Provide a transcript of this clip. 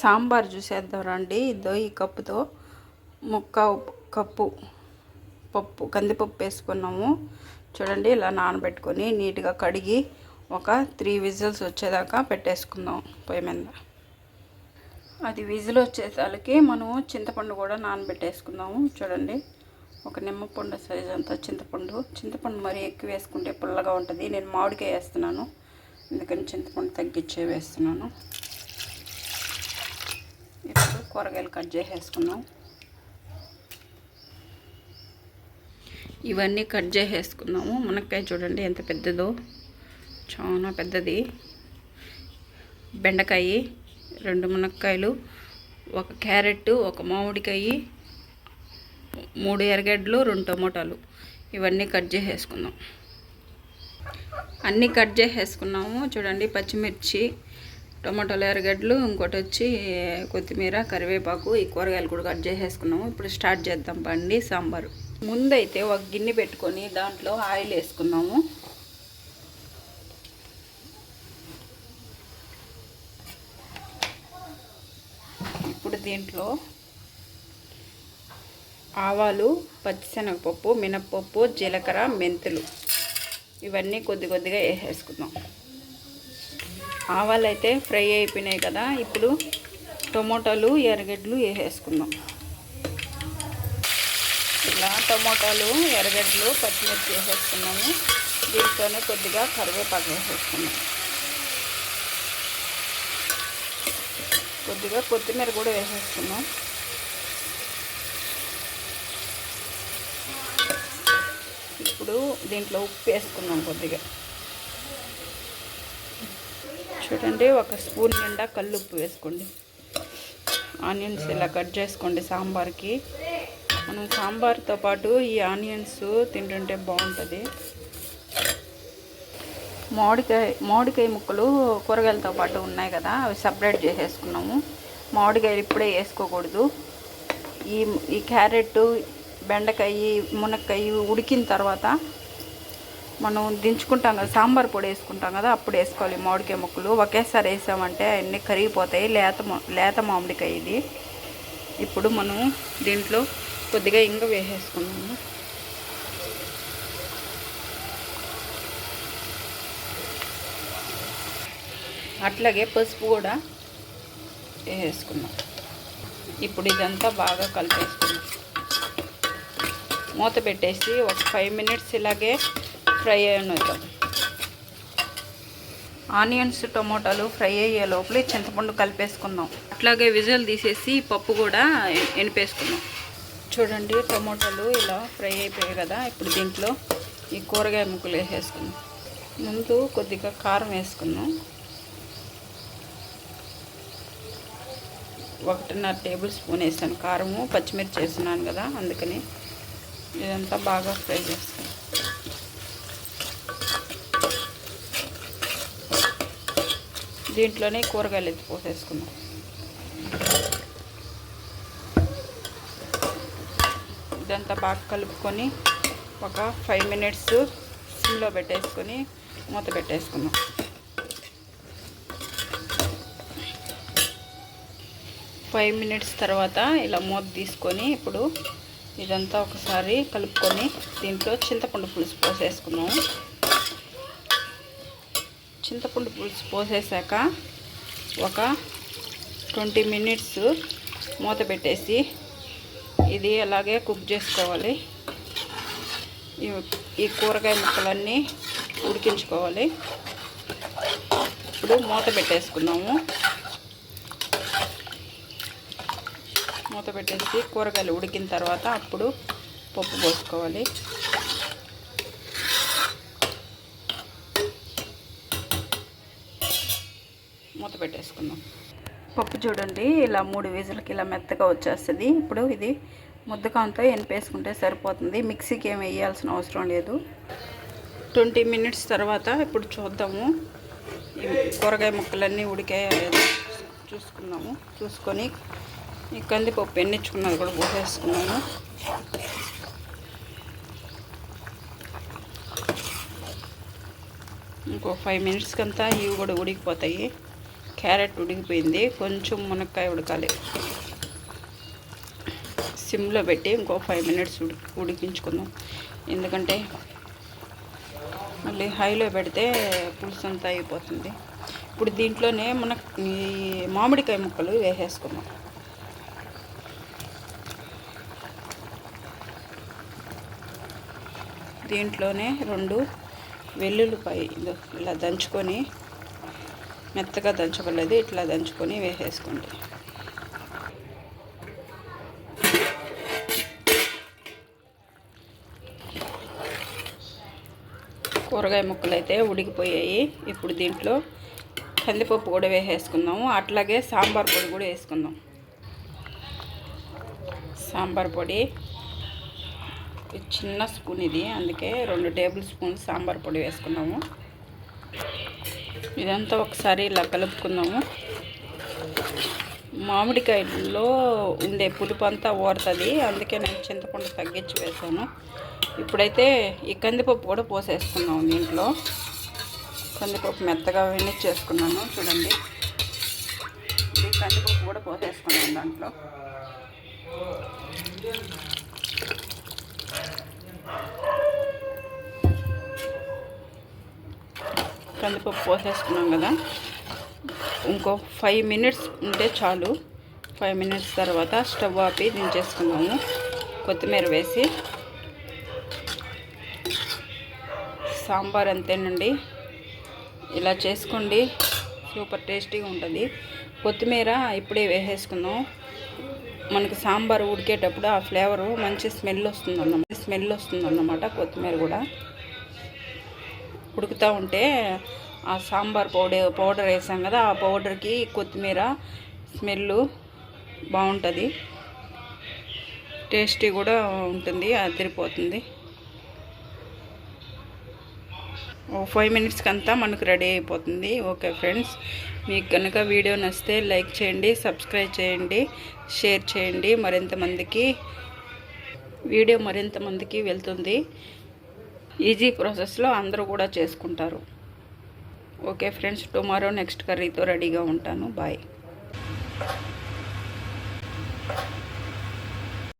సాంబార్ చూసేద్దాం రండి. ఇదో ఈ కప్పుతో ముక్క కప్పు పప్పు కందిపప్పు వేసుకున్నాము. చూడండి ఇలా నానబెట్టుకొని నీట్గా కడిగి ఒక త్రీ విజిల్స్ వచ్చేదాకా పెట్టేసుకుందాం పొయ్యి మీద. అది విజిల్ వచ్చేసరికి మనము చింతపండు కూడా నానబెట్టేసుకుందాము. చూడండి ఒక నిమ్మపండు సైజ్ అంతా చింతపండు. చింతపండు మరీ ఎక్కువ వేసుకుంటే పుల్లగా ఉంటుంది. నేను మామిడికాయ వేస్తున్నాను. అందుకని చింతపండు తగ్గించే వేస్తున్నాను. ఇప్పుడు కూరగాయలు కట్ చేసేసుకున్నాం ఇవన్నీ కట్ చేసేసుకున్నాము. మునక్కాయ చూడండి ఎంత పెద్దదో. చాలా పెద్దది. బెండకాయ రెండు మునక్కాయలు ఒక క్యారెట్ ఒక మామిడికాయ మూడు ఎర్రగడ్డలు రెండు టమోటాలు. ఇవన్నీ కట్ చేసేసుకుందాం. అన్నీ కట్ చేసేసుకున్నాము. చూడండి పచ్చిమిర్చి టమాటాలు ఎర్రగడ్డలు ఇంకోటి వచ్చి కొత్తిమీర కరివేపాకు ఈ కూరగాయలు కూడా కట్ చేసేసుకున్నాము. ఇప్పుడు స్టార్ట్ చేద్దాం బండి సాంబారు. ముందైతే ఒక గిన్నె పెట్టుకొని దాంట్లో ఆయిల్ వేసుకున్నాము. ఇప్పుడు దీంట్లో ఆవాలు పచ్చిశనగపప్పు మినప్పప్పు జీలకర్ర మెంతులు. ఇవన్నీ కొద్ది కొద్దిగా వేసేసుకుందాం. ఆవాలు అయితే ఫ్రై అయిపోయినాయి కదా ఇప్పుడు టమోటాలు ఎర్రగడ్డలు వేసేసుకుందాం. ఇలా టమోటాలు ఎర్రగడ్డలు పచ్చిమిర్చి వేసేసుకున్నాము. దీంట్లోనే కొద్దిగా కరివేపాకు వేసేసుకున్నాం కొద్దిగా కొత్తిమీర కూడా వేసేసుకున్నాం ఇప్పుడు దీంట్లో ఉప్పు వేసుకున్నాం కొద్దిగా. చూడండి ఒక స్పూన్ నిండా కల్లుప్పు ఉప్పు వేసుకోండి. ఆనియన్స్ ఇలా కట్ చేసుకోండి సాంబార్కి. మనం సాంబార్తో పాటు ఈ ఆనియన్స్ తింటుంటే బాగుంటుంది. మామిడికాయ మామిడికాయ ముక్కలు కూరగాయలతో పాటు ఉన్నాయి కదా అవి సపరేట్ చేసేసుకున్నాము. మామిడికాయలు ఇప్పుడే వేసుకోకూడదు. ఈ ఈ క్యారెట్ బెండకాయ మునక్కాయ ఉడికిన తర్వాత మనం దించుకుంటాం కదా సాంబార్ పొడి వేసుకుంటాం కదా అప్పుడు వేసుకోవాలి మామిడికాయ ముక్కలు. ఒకేసారి వేసామంటే అన్నీ కరిగిపోతాయి లేత లేత మామిడికాయ ఇది. ఇప్పుడు మనం దీంట్లో కొద్దిగా ఇంగ వేసేసుకున్నాము అట్లాగే పసుపు కూడా వేసేసుకున్నాం ఇప్పుడు ఇదంతా బాగా కలిపేసుకున్నాం మూత పెట్టేసి ఒక ఫైవ్ మినిట్స్ ఇలాగే ఫ్రై అయినిద్దాం ఆనియన్స్ టొమాటోలు ఫ్రై అయ్యే లోపల చింతపండు కలిపేసుకుందాం. అట్లాగే విజల్ తీసేసి పప్పు కూడా ఎనిపేసుకుందాం. చూడండి టొమాటోలు ఇలా ఫ్రై అయిపోయాయి కదా ఇప్పుడు దీంట్లో ఈ కూరగాయ ముక్కలు వేసేసుకుందాం. ముందు కొద్దిగా కారం వేసుకుందాం. ఒకటిన్నర టేబుల్ స్పూన్ వేసాను. కారము పచ్చిమిర్చి వేస్తున్నాను కదా అందుకని ఇదంతా బాగా ఫ్రై చేస్తాను దీంట్లోనే కూరగాయలు ఎత్తి పోసేసుకుందాం. ఇదంతా బాగా కలుపుకొని ఒక ఫైవ్ మినిట్స్ సిమ్లో పెట్టేసుకొని మూత పెట్టేసుకుందాం. ఫైవ్ మినిట్స్ తర్వాత ఇలా మూత తీసుకొని ఇప్పుడు ఇదంతా ఒకసారి కలుపుకొని దీంట్లో చింతపండు పులుసు పోసేసుకున్నాము చింతపండు పులుసు పోసేసాక ఒక ట్వంటీ మినిట్స్ మూత పెట్టేసి ఇది అలాగే కుక్ చేసుకోవాలి. ఈ కూరగాయ ముక్కలన్నీ ఉడికించుకోవాలి. ఇప్పుడు మూత పెట్టేసుకున్నాము మూత పెట్టేసి కూరగాయలు ఉడికిన తర్వాత అప్పుడు పప్పు పోసుకోవాలి. మూత పెట్టేసుకుందాం. పప్పు చూడండి ఇలా మూడు విజులకి ఇలా మెత్తగా వచ్చేస్తుంది. ఇప్పుడు ఇది ముద్దకంతో ఎనిపేసుకుంటే సరిపోతుంది. మిక్సీకి ఏమి వేయాల్సిన అవసరం లేదు. ట్వంటీ మినిట్స్ తర్వాత ఇప్పుడు చూద్దాము. కూరగాయ ముక్కలన్నీ ఉడికాయో లేదో చూసుకుందాము. చూసుకొని ఈ కందిపప్పు ఎన్నిచ్చుకున్నది కూడా పోసేసుకున్నాము ఇంకో ఫైవ్ మినిట్స్కి అంతా ఇవి కూడా ఉడికిపోతాయి. క్యారెట్ ఉడికిపోయింది. కొంచెం మునక్కాయ ఉడకాలి. సిమ్లో పెట్టి ఇంకో ఫైవ్ మినిట్స్ ఉడి ఉడికించుకుందాం. ఎందుకంటే మళ్ళీ హైలో పెడితే పులుసు అంతా అయిపోతుంది. ఇప్పుడు దీంట్లోనే మన ఈ మామిడికాయ ముక్కలు వేసేసుకుందాం. దీంట్లోనే రెండు వెల్లుల్లిపాయ ఇలా దంచుకొని మెత్తగా దంచబడలేదు ఇట్లా దంచుకొని వేసేసుకోండి. కూరగాయ ముక్కలు అయితే ఉడికిపోయాయి. ఇప్పుడు దీంట్లో కందిపప్పు కూడా వేసేసుకుందాము. అట్లాగే సాంబార్ పొడి కూడా వేసుకుందాం. సాంబార్ పొడి. చిన్న స్పూన్ ఇది. అందుకే రెండు టేబుల్ స్పూన్ సాంబార్ పొడి వేసుకున్నాము. ఇదంతా ఒకసారి ఇలా కలుపుకుందాము. మామిడికాయలో ఉండే పులుపు అంతా ఓరుతుంది అందుకే నేను చింతపండు తగ్గించి వేసాను ఇప్పుడైతే ఈ కందిపప్పు కూడా పోసేసుకున్నాము దీంట్లో. కందిపప్పు మెత్తగా చేసుకున్నాను చూడండి. ఈ కందిపప్పు కూడా పోసేసుకున్నాను దాంట్లో. కందిపప్పు పోసేసుకున్నాం కదా. ఇంకో ఫైవ్ మినిట్స్ ఉంటే చాలు. ఫైవ్ మినిట్స్ తర్వాత స్టవ్ ఆపి దించేసుకున్నాము. కొత్తిమీర వేసి. సాంబార్ అంతేనండి. ఇలా చేసుకోండి. సూపర్ టేస్టీగా ఉంటుంది. కొత్తిమీర ఇప్పుడే వేసేసుకుందాం మనకి సాంబార్ ఉడికేటప్పుడు ఆ ఫ్లేవరు మంచి స్మెల్ వస్తుంది అన్నమాట స్మెల్ వస్తుంది అన్నమాట కొత్తిమీర కూడా. ఉడుకుతూ ఉంటే ఆ సాంబార్ పౌడర్ పౌడర్ వేసాం కదా ఆ పౌడర్కి కొత్తిమీర స్మెల్ బాగుంటుంది టేస్టీ కూడా ఉంటుంది అదిరిపోతుంది ఓ ఫైవ్ మినిట్స్కి అంతా మనకు రెడీ అయిపోతుంది. ఓకే ఫ్రెండ్స్ మీకు కనుక వీడియో నచ్చితే లైక్ చేయండి సబ్స్క్రైబ్ చేయండి షేర్ చేయండి. మరింత మందికి వీడియో మరింత మందికి వెళ్తుంది. ఈజీ ప్రాసెస్లో అందరూ కూడా చేసుకుంటారు. ఓకే ఫ్రెండ్స్ టుమారో నెక్స్ట్ కర్రీతో రెడీగా ఉంటాను. బాయ్.